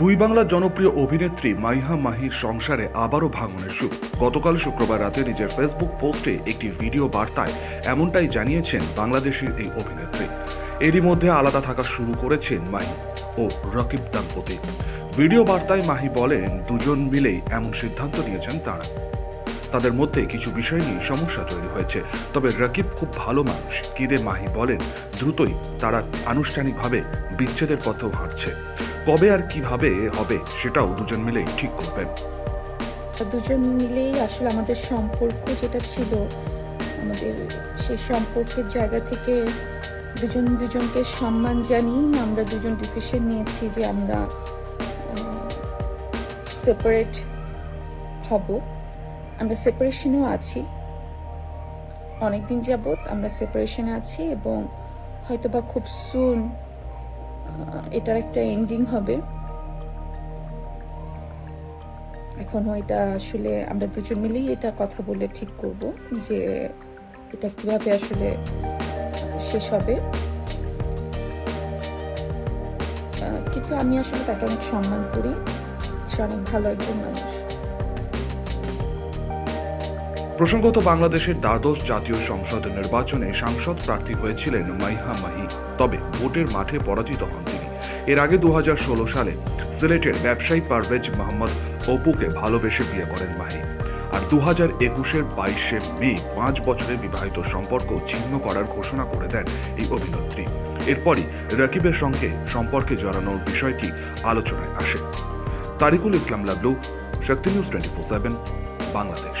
দুই বাংলার জনপ্রিয় অভিনেত্রী মাইহা মাহির সংসারে আবারও ভাঙনের সুর। গতকাল শুক্রবার রাতে নিজের ফেসবুক পোস্টে একটি ভিডিও বার্তায় এমনটাই জানিয়েছেন বাংলাদেশের এই অভিনেত্রী। এরই মধ্যে আলাদা থাকা শুরু করেছেন মাহি ও রকিব দাম্পতি। ভিডিও বার্তায় মাহি বলেন, দুজন মিলেই এমন সিদ্ধান্ত নিয়েছেন তারা। তাদের মধ্যে কিছু বিষয় নিয়ে সমস্যা তৈরি হয়েছে। তবে রাকিব খুব ভালো মানুষ। কিদে মাহি বলেন, দ্রুতই তারা আনুষ্ঠানিকভাবে বিচ্ছেদের পথেও হাঁটছে। কবে আর কীভাবে হবে সেটাও দুজন মিলেই ঠিক করবেন। দুজন মিলেই আসলে আমাদের সম্পর্ক যেটা ছিল, আমাদের সেই সম্পর্কের জায়গা থেকে দুজন দুজনকে সম্মান জানিয়ে আমরা দুজন ডিসিশন নিয়েছি যে আমরা সেপারেট হব। আমরা সেপারেশনেও আছি। অনেকদিন যাবৎ আমরা সেপারেশনে আছি এবং হয়তোবা খুব সুন এটার একটা এন্ডিং হবে। এখনও এটা আসলে আমরা দুজন মিলেই এটা কথা বলে ঠিক করব যে এটা কীভাবে আসলে শেষ হবে। কিন্তু আমি আসলে তাকে অনেক সম্মান করি। সে অনেক ভালো একজন মানুষ। প্রসঙ্গত বাংলাদেশের দ্বাদশ জাতীয় সংসদ নির্বাচনে সাংসদ প্রার্থী হয়েছিলেন মাইহা মাহি, তবে ভোটের মাঠে পরাজিত হন তিনি। এর আগে দু হাজার ষোলো সালে সিলেটের ব্যবসায়ী পারভেজ মোহাম্মদ অপুকে ভালোবেসে বিয়ে করেন মাহি। আর দু হাজার একুশের বাইশে মে পাঁচ বছরের বিবাহিত সম্পর্ক ছিন্ন করার ঘোষণা করে দেন এই অভিনেত্রী। এরপরই রকিবের সঙ্গে সম্পর্কে জড়ানোর বিষয়টি আলোচনায় আসে। Tariqul Islam Lablu Shakti news twenty four seven, Bangladesh.